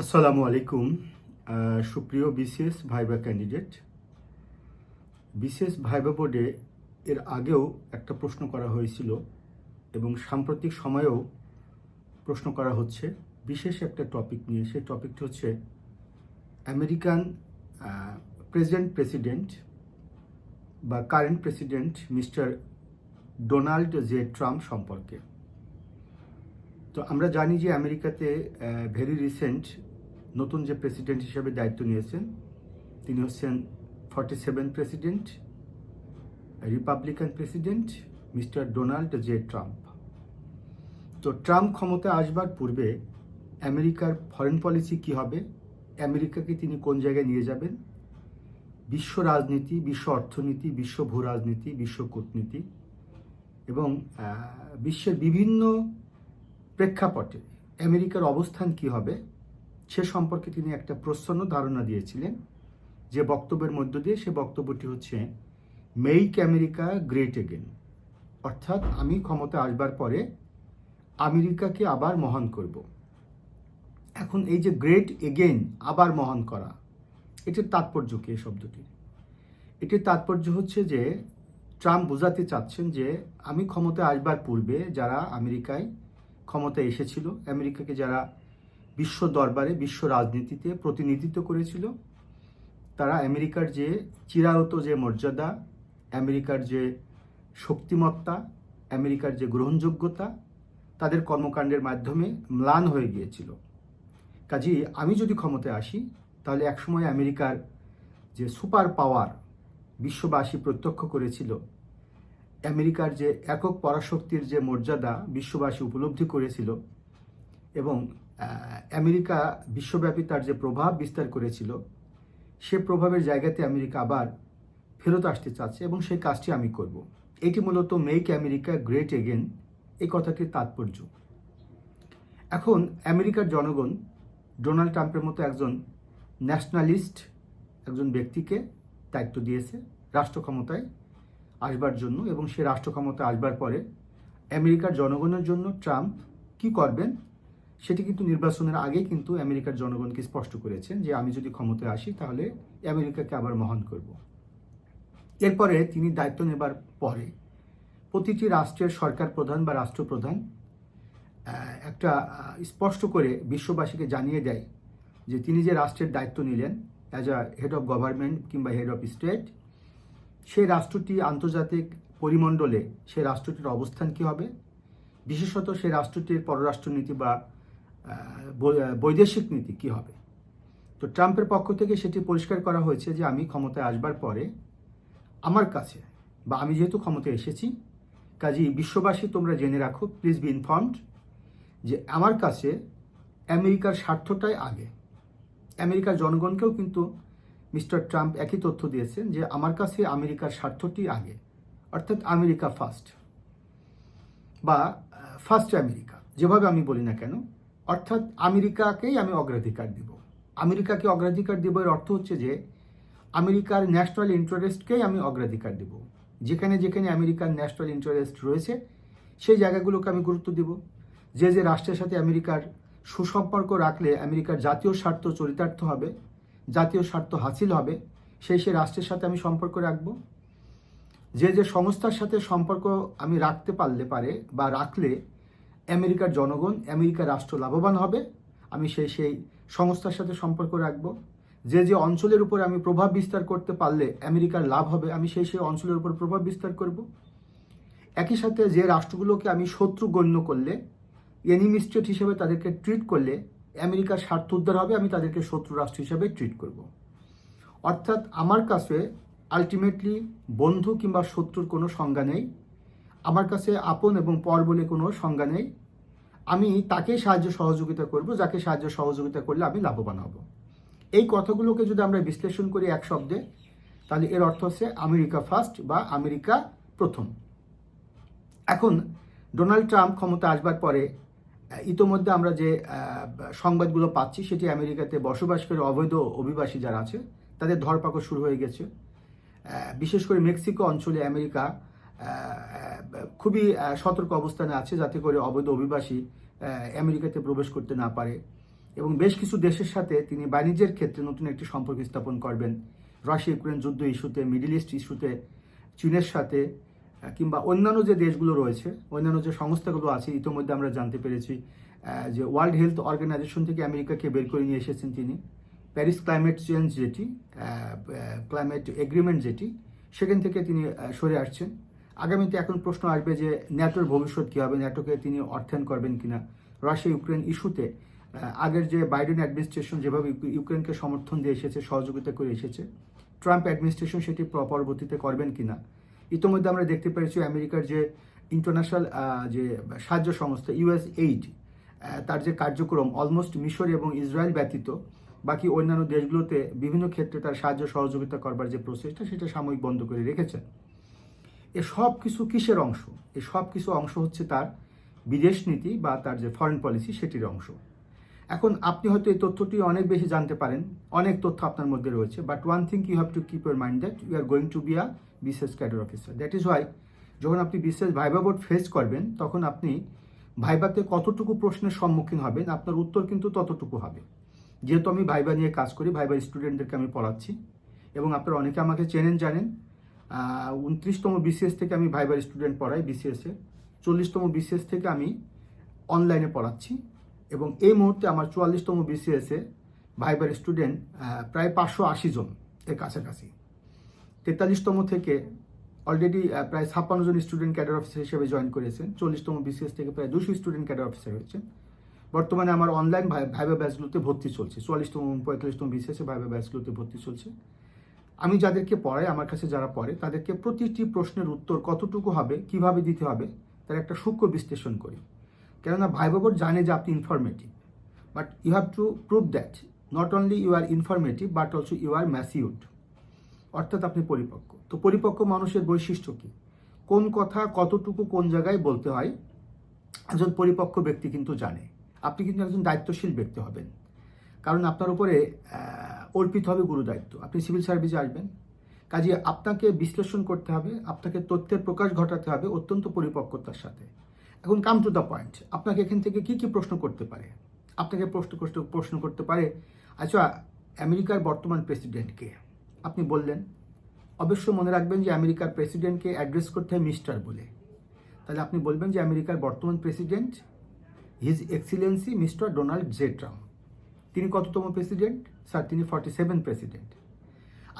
আসসালামু আলাইকুম সুপ্রিয় BCS viva candidate. BCS viva বোর্ডে এর আগেও একটা প্রশ্ন করা হয়েছিল এবং সাম্প্রতিক সময়েও প্রশ্ন করা হচ্ছে। বিশেষ একটা টপিক নিয়ে, সেই টপিকটি হচ্ছে আমেরিকান প্রেজেন্ট প্রেসিডেন্ট বা current president mister Donald J Trump সম্পর্কে। তো আমরা জানি যে আমেরিকাতে ভেরি রিসেন্ট নতুন যে প্রেসিডেন্ট হিসেবে দায়িত্ব নিয়েছেন, তিনি হচ্ছেন forty seven president Republican president mister Donald J Trump তো ট্রাম্প ক্ষমতায় আসবার পূর্বে আমেরিকার ফরেন পলিসি কি হবে? আমেরিকাকে তিনি কোন জায়গায় নিয়ে যাবেন? বিশ্ব রাজনীতি, বিশ্ব অর্থনীতি, বিশ্ব ভূ রাজনীতি, বিশ্ব কূটনীতি এবং বিশ্বের বিভিন্ন প্রেক্ষাপটে আমেরিকার অবস্থান কি হবে? সে সম্পর্কে তিনি একটা প্রচ্ছন্ন ধারণা দিয়েছিলেন যে বক্তব্যের মধ্য দিয়ে সে বক্তব্যটি হচ্ছে, মেইক আমেরিকা গ্রেট এগেন অর্থাৎ আমি ক্ষমতা আসবার পরে আমেরিকাকে আবার মহান করব। এখন এই যে গ্রেট এগেন আবার মহান করা, এটির তাৎপর্য কি এই শব্দটি? এটির তাৎপর্য হচ্ছে যে, ট্রাম্প বোঝাতে চাচ্ছেন যে, আমি ক্ষমতায় আসবার পূর্বে যারা আমেরিকায় ক্ষমতায় এসেছিল, আমেরিকাকে যারা বিশ্ব দরবারে, বিশ্ব রাজনীতিতে প্রতিনিধিত্ব করেছিল। তারা আমেরিকার যে চিরায়ত যে মর্যাদা, আমেরিকার যে শক্তিমত্তা, আমেরিকার যে গ্রহণযোগ্যতা, তাদের কর্মকাণ্ডের মাধ্যমে ম্লান হয়ে গিয়েছিল। কাজেই আমি যদি ক্ষমতায় আসি, তাহলে একসময় আমেরিকার যে সুপার পাওয়ার বিশ্ববাসী প্রত্যক্ষ করেছিল, আমেরিকার যে একক পরাশক্তির যে মর্যাদা বিশ্ববাসী উপলব্ধি করেছিল এবং আমেরিকা বিশ্বব্যাপী তার যে প্রভাব বিস্তার করেছিল, সে প্রভাবের জায়গাতে আমেরিকা আবার ফেরত আসতে চাচ্ছে এবং সেই কাজটি আমি করব। এটি মূলত মেক আমেরিকা গ্রেট এগেন এই কথাটির তাৎপর্য। এখন আমেরিকার জনগণ ডোনাল্ড ট্রাম্পের মতো একজন ন্যাশনালিস্ট, একজন ব্যক্তিকে দায়িত্ব দিয়েছে রাষ্ট্র ক্ষমতায় আসবার জন্য এবং সে রাষ্ট্র ক্ষমতায় আসবার পরে আমেরিকার জনগণের জন্য ট্রাম্প কি করবেন সেটি কিন্তু নির্বাচনের আগেই কিন্তু আমেরিকার জনগণকে স্পষ্ট করেছেন যে আমি যদি ক্ষমতায় আসি তাহলে আমেরিকাকে আবার মহান করব। এরপরে তিনি দায়িত্ব নেবার পরে প্রতিটি রাষ্ট্রের সরকার প্রধান বা রাষ্ট্রপ্রধান একটা স্পষ্ট করে বিশ্ববাসীকে জানিয়ে দেয় যে তিনি যে রাষ্ট্রের দায়িত্ব নিলেন as a head of government কিংবা হেড অফ স্টেট সেই রাষ্ট্রটি আন্তর্জাতিক পরিমণ্ডলে সে রাষ্ট্রটির অবস্থান কি হবে? বিশেষত সেই রাষ্ট্রটির পররাষ্ট্রনীতি বৈ- বৈদেশিক নীতি কি হবে? তো ট্রাম্পের পক্ষ থেকে সেটি পরিষ্কার করা হয়েছে যে আমি ক্ষমতায় আসবার পরে আমার কাছে বা আমি যেহেতু ক্ষমতায় এসেছি, কাজেই বিশ্ববাসী তোমরা জেনে রাখো প্লিজ বি ইনফর্মড যে আমার কাছে আমেরিকার স্বার্থটাই আগে। আমেরিকার জনগণকেও কিন্তু মিস্টার ট্রাম্প একই তথ্য দিয়েছেন যে আমার কাছে আমেরিকার স্বার্থটি আগে, অর্থাৎ আমেরিকা ফার্স্ট বা ফার্স্ট আমেরিকা। যেভাবে আমি বলি না কেন অর্থাৎ আমেরিকাকেই আমি অগ্রাধিকার দিব। আমেরিকাকে অগ্রাধিকার দেব এর অর্থ হচ্ছে যে, আমেরিকার ন্যাশনাল ইন্টারেস্টকেই আমি অগ্রাধিকার দেব। যেখানে যেখানে আমেরিকার ন্যাশনাল ইন্টারেস্ট রয়েছে, সেই জায়গাগুলোকে আমি গুরুত্ব দেব। যে যে রাষ্ট্রের সাথে আমেরিকার সুসম্পর্ক রাখলে আমেরিকার জাতীয় স্বার্থ চরিতার্থ হবে, জাতীয় স্বার্থ হাসিল হবে, সেই সেই রাষ্ট্রের সাথে আমি সম্পর্ক রাখব। যে যে সংস্থার সাথে সম্পর্ক আমি রাখতে পারলে পারে বা রাখলে আমেরিকার জনগণ আমেরিকার রাষ্ট্র লাভবান হবে। আমি সেই সেই সংস্থার সাথে সম্পর্ক রাখব। যে যে অঞ্চলের উপর আমি প্রভাব বিস্তার করতে পারলে আমেরিকার লাভ হবে, আমি সেই সেই অঞ্চলের উপর প্রভাব বিস্তার করব। একই সাথে যে রাষ্ট্রগুলোকে আমি শত্রু গণ্য করলে, এনিমি স্টেট হিসেবে তাদেরকে ট্রিট করলে, আমেরিকার স্বার্থ উদ্ধার হবে, আমি তাদেরকে শত্রু রাষ্ট্র হিসেবে ট্রিট করব। অর্থাৎ আমার কাছে আলটিমেটলি বন্ধু কিংবা শত্রুর কোনো সংজ্ঞা নেই। আমার কাছে আপন এবং পর বলে কোনো সংজ্ঞা নেই। আমি তাকেই সাহায্য সহযোগিতা করব, যাকে সাহায্য সহযোগিতা করলে আমি লাভবান হব। এই কথাগুলোকে যদি আমরা বিশ্লেষণ করি এক শব্দে, তাহলে এর অর্থ হচ্ছে আমেরিকা ফার্স্ট বা আমেরিকা প্রথম। এখন, ডোনাল্ড ট্রাম্প ক্ষমতা আসবার পরে ইতোমধ্যে আমরা যে সংবাদগুলো পাচ্ছি, সেটি আমেরিকাতে বসবাসকারী অবৈধ অভিবাসী যারা আছে, তাদের ধরপাকড় শুরু হয়ে গেছে। বিশেষ করে মেক্সিকো অঞ্চলে আমেরিকা খুবই সতর্ক অবস্থানে আছে যাতে করে অবৈধ অভিবাসী আমেরিকাতে প্রবেশ করতে না পারে। এবং বেশ কিছু দেশের সাথে তিনি বাণিজ্যের ক্ষেত্রে নতুন একটি সম্পর্ক স্থাপন করবেন। রাশিয়া, ইউক্রেন যুদ্ধ ইস্যুতে, মিডিল ইস্ট ইস্যুতে, চীনের সাথে কিংবা অন্যান্য যে দেশগুলো রয়েছে, অন্যান্য যে সংস্থাগুলো আছে, ইতিমধ্যে আমরা জানতে পেরেছি যে ওয়ার্ল্ড হেলথ অর্গানাইজেশন থেকে আমেরিকাকে বের করে নিয়ে এসেছেন তিনি। প্যারিস ক্লাইমেট চেঞ্জ যেটি ক্লাইমেট এগ্রিমেন্ট যেটি সেখান থেকে তিনি সরে আসছেন। আগামীতে এখন প্রশ্ন আসবে যে ন্যাটোর ভবিষ্যৎ কী হবে, ন্যাটোকে তিনি অর্থায়ন করবেন কিনা? রাশিয়া ইউক্রেন ইস্যুতে আগের যে বাইডেন অ্যাডমিনিস্ট্রেশন যেভাবে ইউক্রে- ইউক্রেনকে সমর্থন দিয়ে এসেছে, সহযোগিতা করে এসেছে, ট্রাম্প অ্যাডমিনিস্ট্রেশন সেটি পরবর্তীতে করবেন কিনা? ইতিমধ্যে আমরা দেখতে পেরেছি আমেরিকার যে ইন্টারন্যাশনাল যে সাহায্য সংস্থা ইউএস এইড তার যে কার্যক্রম অলমোস্ট মিশর এবং ইসরায়েল ব্যতীত বাকি অন্যান্য দেশগুলোতে বিভিন্ন ক্ষেত্রে তার সাহায্য সহযোগিতা করবার যে প্রসেসটা সেটা সাময়িক বন্ধ করে রেখেছেন এ সব কিছু কিসের অংশ? এ সব কিছু অংশ হচ্ছে তার বিদেশ নীতি বা তার যে ফরেন পলিসি সেটির অংশ। এখন আপনি হয়তো এই তথ্যটি অনেক বেশি জানতে পারেন, অনেক তথ্য আপনার মধ্যে রয়েছে but one thing you have to keep your mind that you are going to be a বিশেষ cadre officer that is why যখন আপনি বিশেষ ভাইবা বোর্ড ফেস করবেন, তখন আপনি ভাইবাতে কতটুকু প্রশ্নের সম্মুখীন হবেন, আপনার উত্তর কিন্তু ততটুকু হবে। যেহেতু আমি ভাইবা নিয়ে কাজ করি ভাইবা স্টুডেন্টদেরকে আমি পড়াচ্ছি, এবং আপনারা অনেকে আমাকে চেনেন, জানেন উনত্রিশতম বিসিএস থেকে আমি ভাইবার স্টুডেন্ট পড়াই বিসিএসে চল্লিশতম বিসিএস থেকে আমি অনলাইনে পড়াচ্ছি এবং এই মুহূর্তে আমার চুয়াল্লিশতম বিসিএসে ভাইবার স্টুডেন্ট প্রায় পাঁচশো আশি জন এর কাছাকাছি। তেতাল্লিশতম থেকে অলরেডি প্রায় ছাপ্পান্ন জন স্টুডেন্ট ক্যাডার অফিসার হিসেবে জয়েন করেছেন। চল্লিশতম বিসিএস থেকে প্রায় দুশো স্টুডেন্ট ক্যাডার অফিসার হয়েছেন। বর্তমানে আমার অনলাইন ভাইবা ব্যাচগুলোতে ভর্তি চলছে। চুয়াল্লিশতম, পঁয়তাল্লিশতম বিসিএসে ভাইবা ব্যাচগুলোতে ভর্তি চলছে। আমি যাদেরকে পড়াই, আমার কাছে যারা পড়ে, তাদেরকে প্রতিটি প্রশ্নের উত্তর কতটুকু হবে, কীভাবে দিতে হবে, তার একটা সূক্ষ্ম বিশ্লেষণ করি। কেননা ভাইবা বোর্ড জানে যে আপনি informative but you have to prove that not only you are informative but also you are matured অর্থাৎ আপনি পরিপক্ক। তো পরিপক্ক মানুষের বৈশিষ্ট্য কী? কোন কথা কতটুকু কোন জায়গায় বলতে হয়, একজন পরিপক্ক ব্যক্তি কিন্তু জানে। আপনি কিন্তু একজন দায়িত্বশীল ব্যক্তি হবেন। কারণ আপনার উপরে অর্পিত হবে গুরু দায়িত্ব আপনি সিভিল সার্ভিসে আসবেন। কাজে আপনাকে বিশ্লেষণ করতে হবে, আপনাকে তথ্যের প্রকাশ ঘটাতে হবে অত্যন্ত পরিপক্কতার সাথে। এখন কাম টু দ্য পয়েন্ট আপনাকে এখান থেকে কি কি প্রশ্ন করতে পারে? আপনাকে প্রশ্ন প্রশ্ন করতে পারে আচ্ছা আমেরিকার বর্তমান প্রেসিডেন্টকে আপনি বললেন, অবশ্য মনে রাখবেন যে আমেরিকার প্রেসিডেন্টকে অ্যাড্রেস করতে হয় মিস্টার বলে। তাহলে আপনি বলবেন যে আমেরিকার বর্তমান president his excellency mister Donald J Trump তিনি কততম প্রেসিডেন্ট স্যার, তিনি ফর্টি সেভেন প্রেসিডেন্ট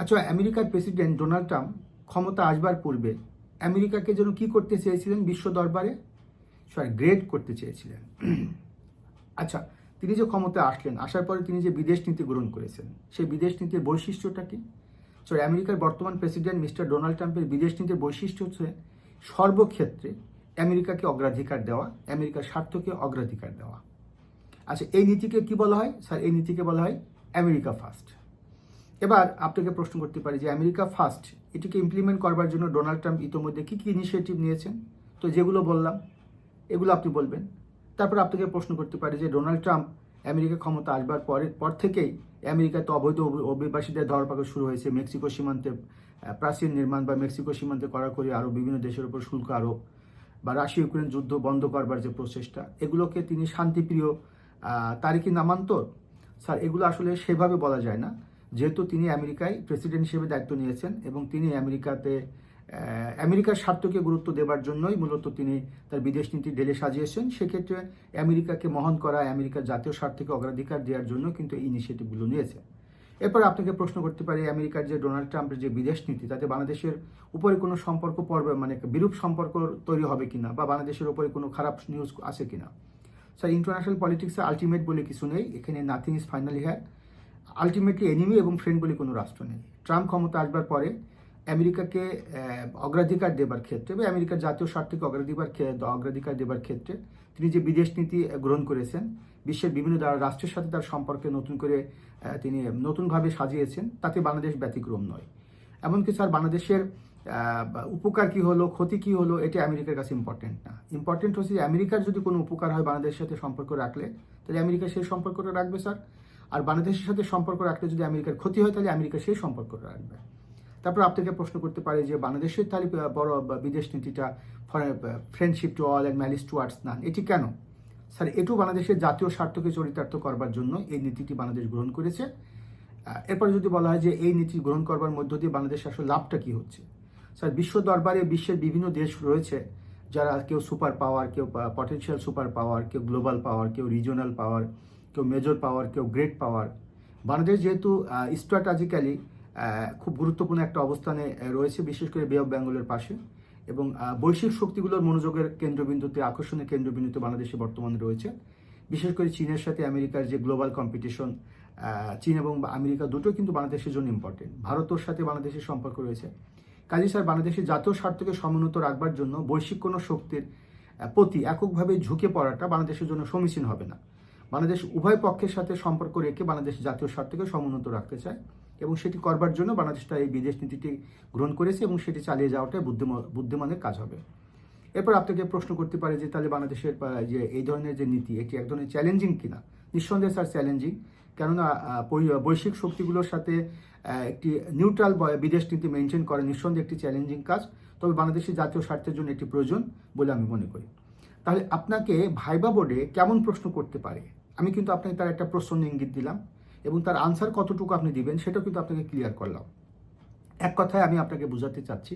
আচ্ছা আমেরিকার প্রেসিডেন্ট ডোনাল্ড ট্রাম্প ক্ষমতা আসবার পূর্বে আমেরিকাকে যেন কি করতে চেয়েছিলেন বিশ্ব দরবারে? স্যার গ্রেড করতে চেয়েছিলেন। আচ্ছা তিনি যে ক্ষমতায় আসলেন, আসার পরে তিনি যে বিদেশ নীতি গ্রহণ করেছেন, সেই বিদেশ নীতির বৈশিষ্ট্যটা কি? সরি আমেরিকার বর্তমান প্রেসিডেন্ট মিস্টার ডোনাল্ড ট্রাম্পের বিদেশ নীতির বৈশিষ্ট্য হচ্ছে সর্বক্ষেত্রে আমেরিকাকে অগ্রাধিকার দেওয়া, আমেরিকার স্বার্থকে অগ্রাধিকার দেওয়া। আচ্ছা এই নীতিকে কি বলা হয়? স্যার, এই নীতিকে বলা হয় আমেরিকা ফার্স্ট এবার আপনাকে প্রশ্ন করতে পারি যে আমেরিকা ফার্স্ট এটিকে ইমপ্লিমেন্ট করবার জন্য ডোনাল্ড ট্রাম্প ইতোমধ্যে কী কী ইনিশিয়েটিভ নিয়েছেন? তো যেগুলো বললাম এগুলো আপনি বলবেন। তারপর আপনাকে প্রশ্ন করতে পারি যে ডোনাল্ড ট্রাম্প আমেরিকা ক্ষমতা আসবার পরের পর থেকেই আমেরিকাতে অবৈধ অভি- অভিবাসীদের ধরপাকড় শুরু হয়েছে। মেক্সিকো সীমান্তে প্রাচীন নির্মাণ বা মেক্সিকো সীমান্তে কড়াকড়ি আরও বিভিন্ন দেশের উপর শুল্ক আরোপ বা রাশিয়া ইউক্রেন যুদ্ধ বন্ধ করবার যে প্রচেষ্টা এগুলোকে তিনি শান্তিপ্রিয় আহ, তারিখই নামান্তর স্যার, এগুলো আসলে সেভাবে বলা যায় না। যেহেতু তিনি আমেরিকায় প্রেসিডেন্ট হিসেবে দায়িত্ব নিয়েছেন এবং তিনি আমেরিকাতে আমেরিকার স্বার্থকে গুরুত্ব দেবার জন্যই মূলত তিনি তার বিদেশ নীতি ঢেলে সাজিয়েছেন। সেক্ষেত্রে আমেরিকাকে মহান করা, আমেরিকার জাতীয় স্বার্থকে অগ্রাধিকার দেওয়ার জন্য কিন্তু এই ইনিশিয়েটিভগুলো নিয়েছে। এরপর আপনাকে প্রশ্ন করতে পারি, আমেরিকার যে ডোনাল্ড ট্রাম্পের যে বিদেশ নীতি, তাতে বাংলাদেশের উপরে কোনো সম্পর্ক পড়বে মানে বিরূপ সম্পর্ক তৈরি হবে কিনা বা বাংলাদেশের উপরে কোনো খারাপ নিউজ আছে কিনা? স্যার ইন্টারন্যাশনাল পলিটিক্সে আলটিমেট বলে কিছু নেই। এখানে নাথিং ইজ ফাইনালি হ্যাঁ আলটিমেটলি এনিমি এবং ফ্রেন্ড বলে কোনো রাষ্ট্র নেই। ট্রাম্প ক্ষমতা আসবার পরে আমেরিকাকে অগ্রাধিকার দেবার ক্ষেত্রে বা আমেরিকার জাতীয় স্বার্থকে অগ্রাধিকার অগ্রাধিকার দেবার ক্ষেত্রে তিনি যে বিদেশ নীতি গ্রহণ করেছেন, বিশ্বের বিভিন্ন রাষ্ট্রের সাথে তার সম্পর্কে নতুন করে তিনি নতুনভাবে সাজিয়েছেন, তাতে বাংলাদেশ ব্যতিক্রম নয়। এমনকি স্যার, বাংলাদেশের উপকার কি হলো, ক্ষতি কি হলো, এটা আমেরিকার কাছে ইম্পর্টেন্ট না। ইম্পর্টেন্ট হচ্ছে আমেরিকার যদি কোনো উপকার হয় বাংলাদেশের সাথে সম্পর্ক রাখলে, তাহলে আমেরিকা সেই সম্পর্কটা রাখবে স্যার আর বাংলাদেশের সাথে সম্পর্ক রাখলে যদি আমেরিকার ক্ষতি হয়, তাহলে আমেরিকা সেই সম্পর্কটা রাখবে। তারপর আপনাকে প্রশ্ন করতে পারে যে বাংলাদেশের তাহলে বড় বিদেশ নীতিটা friendship to all and malice towards none এটি কেন? স্যার, এটু বাংলাদেশের জাতীয় স্বার্থকে চরিতার্থ করবার জন্য এই নীতিটি বাংলাদেশ গ্রহণ করেছে। এরপরে যদি বলা হয় যে এই নীতি গ্রহণ করবার মধ্য দিয়ে বাংলাদেশ আসলে লাভটা কি হচ্ছে? স্যার, বিশ্ব দরবারে বিশ্বের বিভিন্ন দেশ রয়েছে যারা কেউ সুপার পাওয়ার, কেউ পটেনশিয়াল সুপার পাওয়ার, কেউ গ্লোবাল পাওয়ার কেউ রিজনাল পাওয়ার কেউ মেজর পাওয়ার কেউ গ্রেট পাওয়ার বাংলাদেশ যেহেতু স্ট্র্যাটাজিক্যালি খুব গুরুত্বপূর্ণ একটা অবস্থানে রয়েছে, বিশেষ করে বে অফ বেঙ্গলের পাশে এবং বৈশ্বিক শক্তিগুলোর মনোযোগের কেন্দ্রবিন্দুতে, আকর্ষণের কেন্দ্রবিন্দুতে বাংলাদেশে বর্তমানে রয়েছে। বিশেষ করে চীনের সাথে আমেরিকার যে গ্লোবাল কম্পিটিশন চীন এবং আমেরিকা দুটো কিন্তু বাংলাদেশের জন্য ইম্পর্টেন্ট ভারতের সাথে বাংলাদেশের সম্পর্ক রয়েছে। কাজী স্যার বাংলাদেশের জাতীয় স্বার্থকে সমুন্নত রাখবার জন্য বৈশ্বিক কোনো শক্তির প্রতি এককভাবে ঝুঁকে পড়াটা বাংলাদেশের জন্য সমীচীন হবে না। বাংলাদেশ উভয় পক্ষের সাথে সম্পর্ক রেখে বাংলাদেশ জাতীয় স্বার্থকে সমুন্নত রাখতে চায় এবং সেটি করবার জন্য বাংলাদেশটা এই বিদেশ নীতিটি গ্রহণ করেছে এবং সেটি চালিয়ে যাওয়াটাই বুদ্ধিম- বুদ্ধিমানের কাজ হবে। এরপর আপনাকে প্রশ্ন করতে পারে যে, তাহলে বাংলাদেশের যে এই ধরনের যে নীতি, এটি এক ধরনের চ্যালেঞ্জিং কিনা? নিঃসন্দেহে স্যার চ্যালেঞ্জিং কেননা বৈশ্বিক শক্তিগুলোর সাথে একটি নিউট্রাল বিদেশ নীতি মেনটেন করা নিঃসন্দেহে একটি চ্যালেঞ্জিং কাজ। তবে বাংলাদেশের জাতীয় স্বার্থের জন্য এটি প্রয়োজন বলে আমি মনে করি। তাহলে আপনাকে ভাইবা বোর্ডে কেমন প্রশ্ন করতে পারে? আমি কিন্তু আপনাকে তার একটা প্রশ্ন ইঙ্গিত দিলাম এবং তার আনসার কতটুকু আপনি দিবেন সেটাও কিন্তু আপনাকে ক্লিয়ার করলাম। এক কথায় আমি আপনাকে বোঝাতে চাচ্ছি,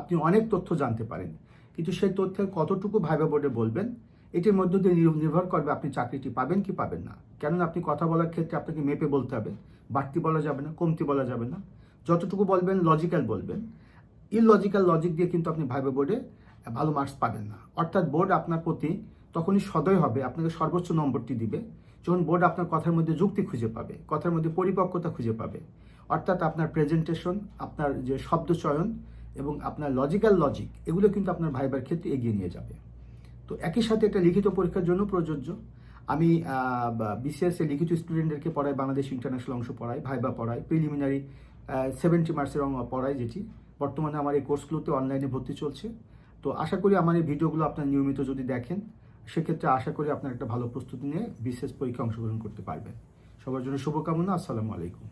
আপনি অনেক তথ্য জানতে পারেন, কিন্তু সেই তথ্যের কতটুকু ভাইবা বোর্ডে বলবেন এটির মধ্য দিয়ে নির- নির্ভর করবে আপনি চাকরিটি পাবেন কি পাবেন না। কেননা আপনি কথা বলার ক্ষেত্রে আপনাকে মেপে বলতে হবে। বাড়তি বলা যাবে না, কমতি বলা যাবে না। যতটুকু বলবেন লজিক্যাল বলবেন। ইললজিক্যাল লজিক দিয়ে কিন্তু আপনি ভাইবে বোর্ডে ভালো মার্কস পাবেন না। অর্থাৎ বোর্ড আপনার প্রতি তখনই সদয় হবে, আপনাকে সর্বোচ্চ নম্বরটি দিবে। যখন বোর্ড আপনার কথার মধ্যে যুক্তি খুঁজে পাবে, কথার মধ্যে পরিপক্কতা খুঁজে পাবে। অর্থাৎ আপনার প্রেজেন্টেশন আপনার যে শব্দ চয়ন এবং আপনার লজিক্যাল লজিক এগুলো কিন্তু আপনার ভাইবার ক্ষেত্রে এগিয়ে নিয়ে যাবে। তো একই সাথে এটা লিখিত পরীক্ষার জন্য প্রযোজ্য। আমি বিসিএস লিখিত স্টুডেন্টদেরকে পড়াই, বাংলাদেশ ইন্টারন্যাশনাল অংশ পড়াই, ভাইবা পড়াই প্রিলিমিনারি সেভেন্টি মার্কসের অঙ্ক পড়াই যেটি। বর্তমানে আমার এই কোর্সগুলোতে অনলাইনে ভর্তি চলছে। তো আশা করি আমার এই ভিডিওগুলো আপনার নিয়মিত যদি দেখেন, সেক্ষেত্রে আশা করি আপনার একটা ভালো প্রস্তুতি নিয়ে বিশেষ পরীক্ষায় অংশগ্রহণ করতে পারবেন। সবার জন্য শুভকামনা, আসসালামু আলাইকুম।